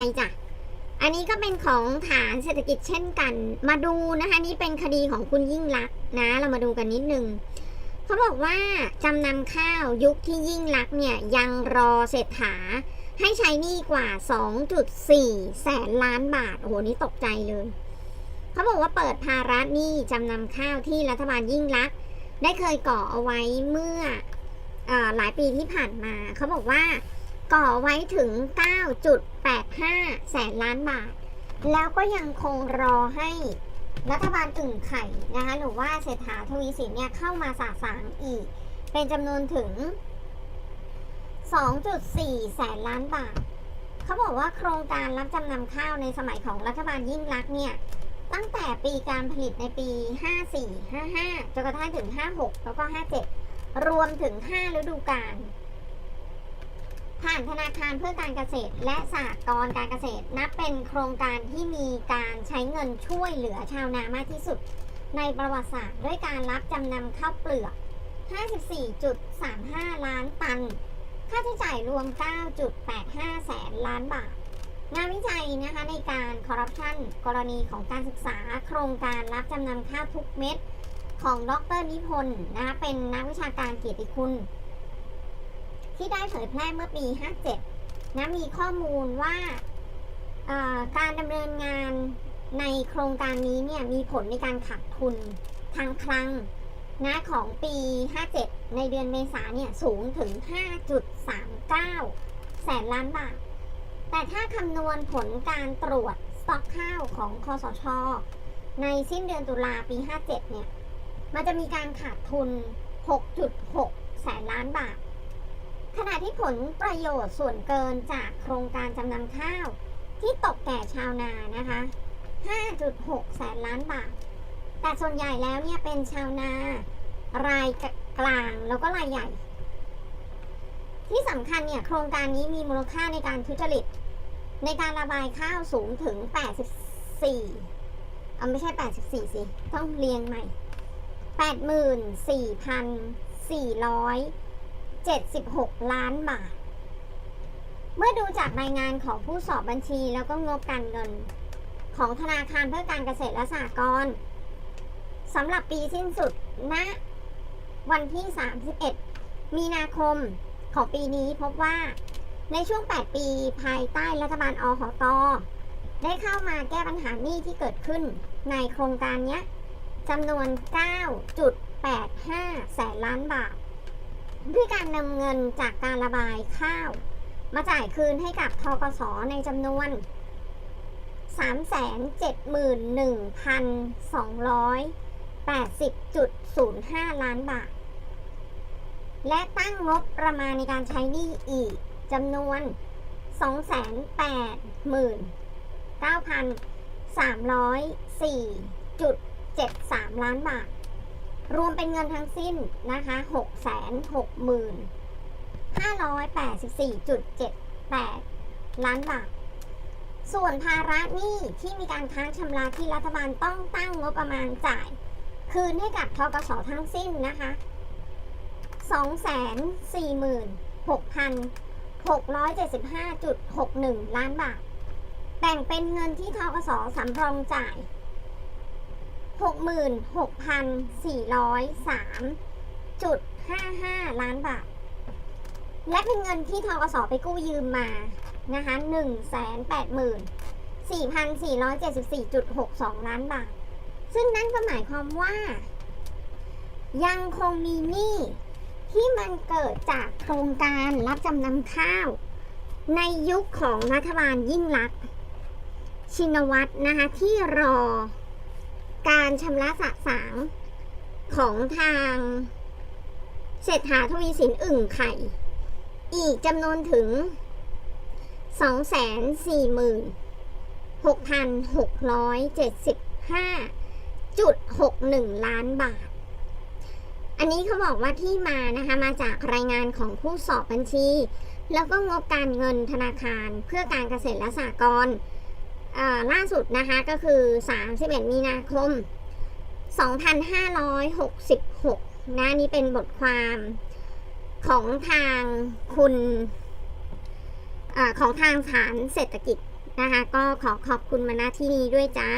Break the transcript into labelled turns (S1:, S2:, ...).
S1: ไปจ้ะอันนี้ก็เป็นของฐานเศรษฐกิจเช่นกัน มาดูนะคะนี่เป็นคดีของคุณยิ่งลักนะ เรามาดูกันนิดนึงเขาบอกว่าจำนำข้าวยุคที่ยิ่งลักเนี่ยยังรอเศรษฐา ให้ใช้หนี้กว่า 2.4 แสนล้านบาท โอ้โห นี่ตกใจเลยเขาบอกว่าเปิดภาระหนี้จำนำข้าวที่รัฐบาลยิ่งลัก ได้เคยก่อเอาไว้เมื่ออหลายปีที่ผ่านมาเขาบอกว่า ก่อไว้ถึง 9.85 แสนล้านบาท แล้วก็ยังคงรอให้รัฐบาลอึ่งไข่นะคะหรือว่าเศรษฐาทวีสินเนี่ยเข้ามาสาสางอีก เป็นจำนวนถึง 2.4 แสนล้านบาท เขาบอกว่าโครงการรับจำนำข้าวในสมัยของรัฐบาลยิ่งลักเนี่ย ตั้งแต่ปีการผลิตในปี 54 55 จนกระทั่งถึง 56 แล้วก็ 57 รวมถึง 5 ฤดูกาล ผ่านธนาคารเพื่อการเกษตร และสหกรณ์การเกษตร นับเป็นโครงการที่มีการใช้เงินช่วยเหลือชาวนามากที่สุด ในประวัติศาสตร์ด้วยการรับจำนำข้าวเปลือก 54.35 ล้านตัน ค่าใช้จ่ายรวม 9.85 แสนล้านบาท งานวิจัยนะคะในการคอร์รัปชันกรณีของการศึกษา โครงการรับจำนำข้าวทุกเม็ดของดรนิพนธ์นะคะเป็นนักวิชาการเกียรติคุณ ที่ได้เผยแพร่เมื่อปี 57 นะมีข้อมูลว่าการดำเนินงานในโครงการนี้เนี่ยมีผลในการขาดทุนทางคลังนะของปี 57 ในเดือนเมษาเนี่ยสูงถึง 5.39 แสนล้านบาท แต่ถ้าคำนวณผลการตรวจสต็อกข้าวของคอสช ในสิ้นเดือนตุลาปี 57 เนี่ย มันจะมีการขาดทุน 6.6 แสนล้านบาท ขณะที่ ผลประโยชน์ส่วนเกินจากโครงการจำนำข้าว ที่ตกแก่ชาวนานะคะ 5.6 แสนล้านบาท แต่ส่วนใหญ่แล้วเนี่ยเป็นชาวนารายกลางแล้วก็รายใหญ่ ที่สำคัญเนี่ยโครงการนี้มีมูลค่าในการทุจริต ในการระบายข้าวสูงถึง 84เอาไม่ใช่ 84 สิ ต้องเรียงใหม่ 84,400 76 ล้านบาท เมื่อดูจากรายงานของผู้สอบบัญชีแล้วก็งบการเงิน ของธนาคารเพื่อการเกษตรและสหกรณ์สำหรับปีสิ้นสุดณวันที่ 31 มีนาคมของปีนี้พบว่าในช่วง 8 ปีภายใต้รัฐบาลอหตได้เข้ามาแก้ปัญหาหนี้ที่เกิดขึ้นในโครงการนี้จำนวน 9.85 แสนล้านบาท ด้วยการนำเงินจากการระบายข้าว มาจ่ายคืนให้กับทกสในจำนวน 371,280.05 ล้านบาท และตั้งงบประมาณในการใช้หนี้อีกจำนวน 289,304.73 ล้านบาท รวมเป็นเงินทั้งสิ้นนะคะ6 6 5 8 4 7 8 ล้านบาท ส่วนภาระหนี้ที่มีการค้างชำระที่รัฐบาลต้องตั้งงบประมาณจ่าย คืนให้กับทกสทั้งสิ้นนะคะ246,675.61 ล้านบาท แบ่งเป็นเงินที่ทกสสำรองจ่าย 66,403.55 ล้านบาท และเป็นเงินที่ทกสไปกู้ยืมมานะคะ184,474.62 ล้านบาท ซึ่งนั่นก็หมายความว่า ยังคงมีหนี้ที่มันเกิดจากโครงการรับจำนำข้าว ในยุคของรัฐบาลยิ่งลักษณ์ชินวัตรนะคะที่รอ การชำระสะสางของทางเศรษฐาทวีสินอึ่งไข่ อีกจำนวนถึง 246,675.61 ล้านบาท อันนี้เขาบอกว่าที่มานะคะ มาจากรายงานของผู้สอบบัญชี แล้วก็งบการเงินธนาคารเพื่อการเกษตรและสหกรณ์ ล่าสุดนะคะก็คือ 31 มีนาคม 2566 นะนี่เป็นบทความของทางคุณอของทางฐานเศรษฐกิจนะคะ ก็ขอขอบคุณมาณที่นี้ด้วยจ้า